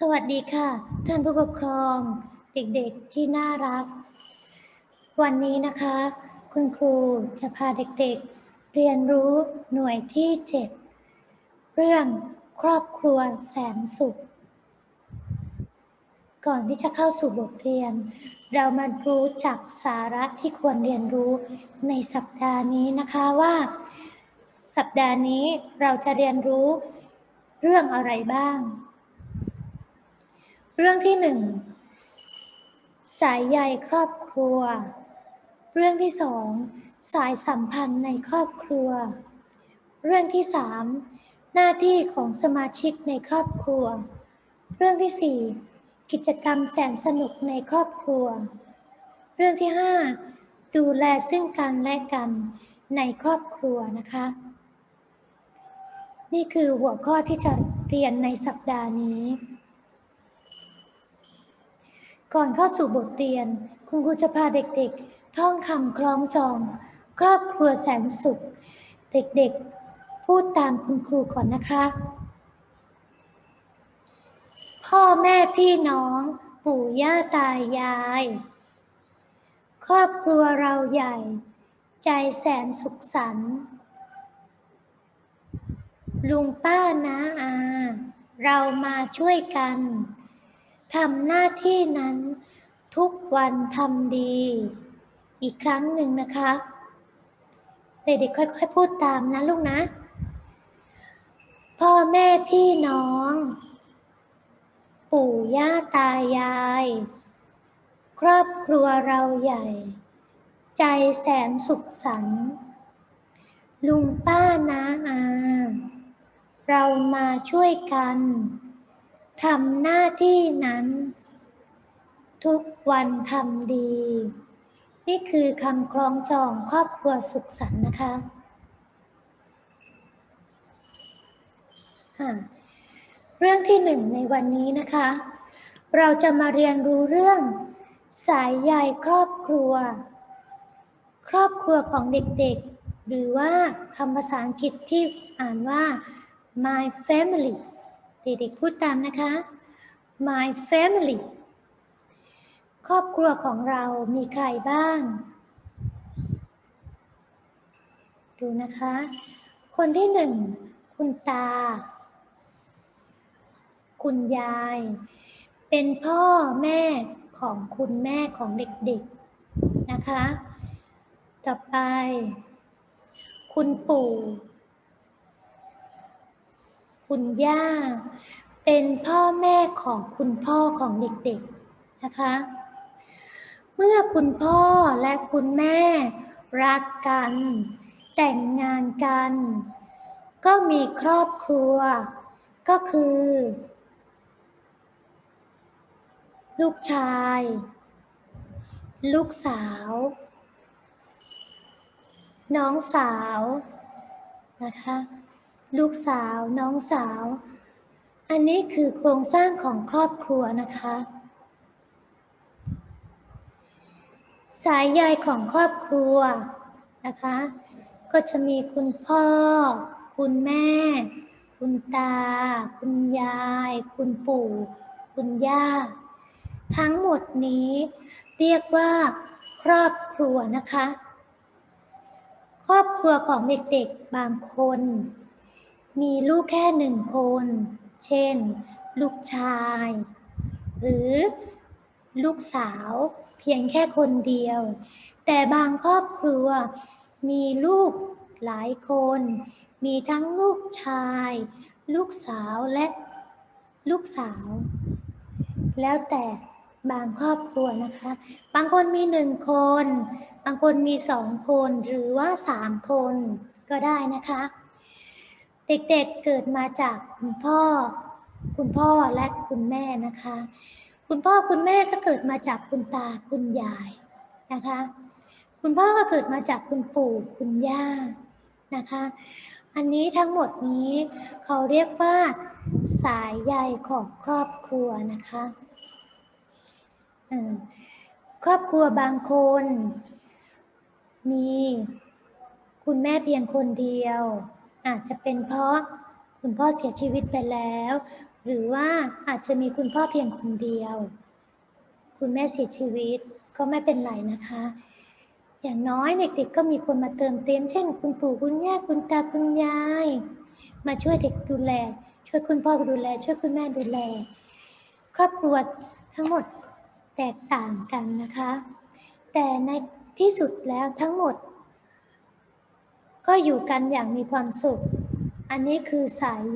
สวัสดีค่ะ ท่านผู้ปกครอง เด็กๆที่น่ารัก วันนี้นะคะ คุณครูจะพาเด็กๆ เรียนรู้หน่วยที่ 7 เรื่องครอบครัวแสนสุข ก่อนที่จะเข้าสู่บทเรียน เรามารู้จักสาระที่ควรเรียนรู้ในสัปดาห์นี้นะคะว่า สัปดาห์นี้เราจะเรียนรู้เรื่องอะไรบ้าง เรื่องที่หนึ่งสายใยครอบครัว เรื่องที่สองสายสัมพันธ์ในครอบครัว เรื่องที่สามหน้าที่ของสมาชิกในครอบครัว เรื่องที่สี่กิจกรรมแสนสนุกในครอบครัว เรื่องที่ห้าดูแลซึ่งกันและกันในครอบครัวนะคะ นี่คือหัวข้อที่จะเรียนในสัปดาห์นี้ ก่อนเข้าสู่บทเรียน คุณครูจะพาเด็กๆ ท่องคำคล้องจอง ครอบครัวแสนสุข เด็กๆ พูดตามคุณครูก่อนนะคะ พ่อแม่พี่น้อง ปู่ย่าตายาย ครอบครัวเราใหญ่ ใจแสนสุขสันต์ลุงป้าน้าอา เรามาช่วยกัน ทำหน้าที่นั้นทุกวันทำดี อีกครั้งหนึ่งนะคะ เด็กๆค่อยๆพูดตามนะลูกนะ พ่อแม่พี่น้อง ปู่ย่าตายาย ครอบครัวเราใหญ่ ใจแสนสุขสันต์ลุงป้าน้าอา เรามาช่วยกัน ทำหน้าที่นั้น ทุกวันทำดี นี่คือคำคล้องจองครอบครัวสุขสันต์นะคะอ่าเรื่องที่หนึ่งในวันนี้นะคะ เราจะมาเรียนรู้เรื่อง สายใยครอบครัว ครอบครัวของเด็กๆ หรือว่าคำภาษาอังกฤษที่อ่านว่า my family เด็กๆพูดตามนะคะ my family ครอบครัวของเรามีใครบ้าง ดูนะคะ คนที่หนึ่ง คุณตา คุณยาย เป็นพ่อแม่ของคุณแม่ของเด็กๆ นะคะ ต่อไป คุณปู่ คุณย่า เป็นพ่อแม่ของคุณพ่อของเด็กๆนะคะ เมื่อคุณพ่อและคุณแม่รักกัน แต่งงานกัน ก็มีครอบครัว ก็คือ ลูกชาย ลูกสาว น้องสาวนะคะ ลูกสาว น้องสาว อันนี้คือโครงสร้างของครอบครัวนะคะ สายใยของครอบครัวนะคะ ก็จะมีคุณพ่อ คุณแม่ คุณตา คุณยาย คุณปู่ คุณย่า ทั้งหมดนี้เรียกว่าครอบครัวนะคะ ครอบครัวของเด็กๆบางคน มีลูกแค่หนึ่งคน เช่น ลูกชาย หรือลูกสาวเพียงแค่คนเดียว แต่บางครอบครัวมีลูกหลายคน มีทั้งลูกชาย ลูกสาวและลูกสาว แล้วแต่บางครอบครัวนะคะ บางคนมีหนึ่งคน บางคนมีสองคน หรือว่าสามคนก็ได้นะคะ เด็กๆเเกิดมาจากคุณพ่อ คุณพ่อและคุณแม่นะคะ คุณพ่อคุณแม่ก็เกิดมาจากคุณตาคุณยายนะคะ คุณพ่อก็เกิดมาจากคุณปู่คุณย่านะคะ อันนี้ทั้งหมดนี้เขาเรียกว่าสายใยของครอบครัวนะคะครอบครัวบางคน มีคุณแม่เพียงคนเดียว อาจจะเป็นเพราะคุณพ่อเสียชีวิตไปแล้ว หรือว่าอาจจะมีคุณพ่อเพียงคนเดียว คุณแม่เสียชีวิตก็ไม่เป็นไรนะคะ อย่างน้อยเด็กๆก็มีคนมาเติมเต็ม เช่น คุณปู่คุณย่าคุณตาคุณยาย มาช่วยเด็กดูแล ช่วยคุณพ่อดูแล ช่วยคุณแม่ดูแล ครอบครัวทั้งหมดแตกต่างกันนะคะ แต่ในที่สุดแล้วทั้งหมด ก็อยู่กันอย่างมีความสุข อันนี้คือสาย